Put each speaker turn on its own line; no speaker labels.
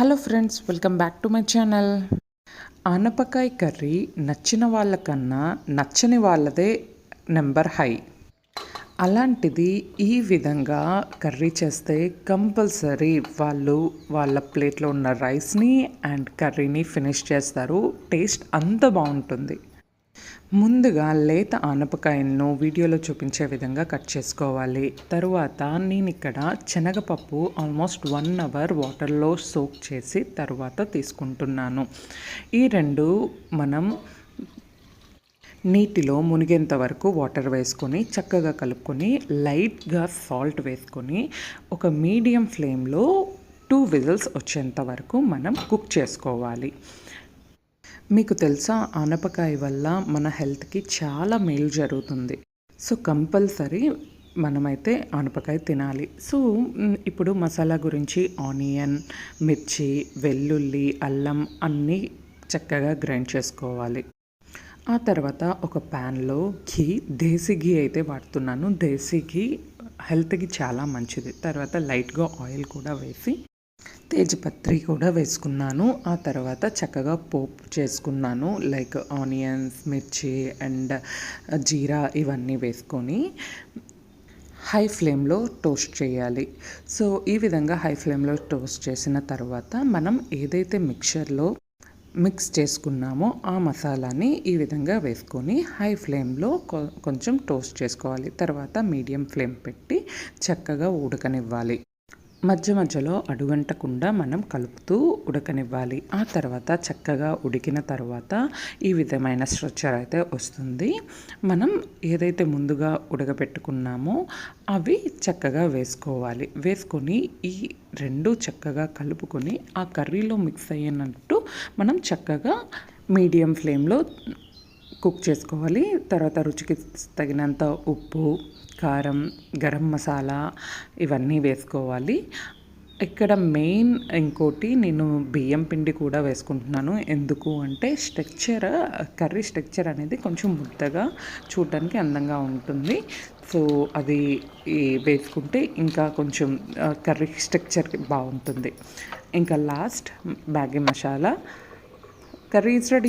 Hello friends welcome back to my channel. ఆనపకాయ curry నచ్చిన వాళ్ళకన్నా నచ్చని వాళ్ళదే నెంబర్ హై. అలాంటిది ఈ విధంగా కర్రీ చేస్తే కంపల్సరీ వాళ్ళు వాళ్ళ ప్లేట్లో ఉన్న రైస్ని అండ్ కర్రీని ఫినిష్ చేస్తారు. టేస్ట్ అంత బాగుంటుంది. ముందుగా లేత ఆనపకాయలను వీడియోలో చూపించే విధంగా కట్ చేసుకోవాలి. తరువాత నేను ఇక్కడ శనగపప్పు ఆల్మోస్ట్ వన్ అవర్ వాటర్లో సోక్ చేసి తర్వాత తీసుకుంటున్నాను. ఈ రెండు మనం నీటిలో మునిగేంత వరకు వాటర్ వేసుకొని చక్కగా కలుపుకొని లైట్గా సాల్ట్ వేసుకొని ఒక మీడియం ఫ్లేమ్లో టూ విజిల్స్ వచ్చేంత వరకు మనం కుక్ చేసుకోవాలి. మీకు తెలుసా ఆనపకాయ వల్ల మన హెల్త్కి చాలా మేలు జరుగుతుంది. సో కంపల్సరీ మనమైతే ఆనపకాయ తినాలి. సో ఇప్పుడు మసాలా గురించి ఆనియన్ మిర్చి వెల్లుల్లి అల్లం అన్నీ చక్కగా గ్రైండ్ చేసుకోవాలి. ఆ తర్వాత ఒక ప్యాన్లో ఘీ దేశీ ఘీ అయితే వాడుతున్నాను. దేశీ ఘీ హెల్త్కి చాలా మంచిది. తర్వాత లైట్గా ఆయిల్ కూడా వేసి తేజపత్రి కూడా వేసుకున్నాను. ఆ తర్వాత చక్కగా పోపు చేసుకున్నాను. Like onions mirchi and jeera ఇవన్నీ వేసుకొని హై ఫ్లేమ్లో టోస్ట్ చేయాలి. సో ఈ విధంగా హై ఫ్లేమ్లో టోస్ట్ చేసిన తర్వాత మనం ఏదైతే మిక్చర్లో మిక్స్ చేసుకున్నామో ఆ మసాలాని ఈ విధంగా వేసుకొని హై ఫ్లేమ్లో కొంచెం టోస్ట్ చేసుకోవాలి. తర్వాత మీడియం ఫ్లేమ్ పెట్టి చక్కగా ఉడకనివ్వాలి. మధ్య మధ్యలో అడుగంటకుండా మనం కలుపుతూ ఉడకనివ్వాలి. ఆ తర్వాత చక్కగా ఉడికిన తర్వాత ఈ విధమైన స్ట్రక్చర్ అయితే వస్తుంది. మనం ఏదైతే ముందుగా ఉడకబెట్టుకున్నామో అవి చక్కగా వేసుకోవాలి. వేసుకొని ఈ రెండు చక్కగా కలుపుకొని ఆ కర్రీలో మిక్స్ అయ్యినట్టు మనం చక్కగా మీడియం ఫ్లేమ్లో కుక్ చేసుకోవాలి. తర్వాత రుచికి తగినంత ఉప్పు కారం గరం మసాలా ఇవన్నీ వేసుకోవాలి. ఇక్కడ మెయిన్ ఇంకోటి నేను బియ్యం పిండి కూడా వేసుకుంటున్నాను. ఎందుకు అంటే స్ట్రక్చర్ కర్రీ స్ట్రక్చర్ అనేది కొంచెం ముద్దగా చూడడానికి అందంగా ఉంటుంది. సో అది వేసుకుంటే ఇంకా కొంచెం కర్రీ స్ట్రక్చర్ బాగుంటుంది. ఇంకా లాస్ట్ బ్యాగి మసాలా. Curry is ready.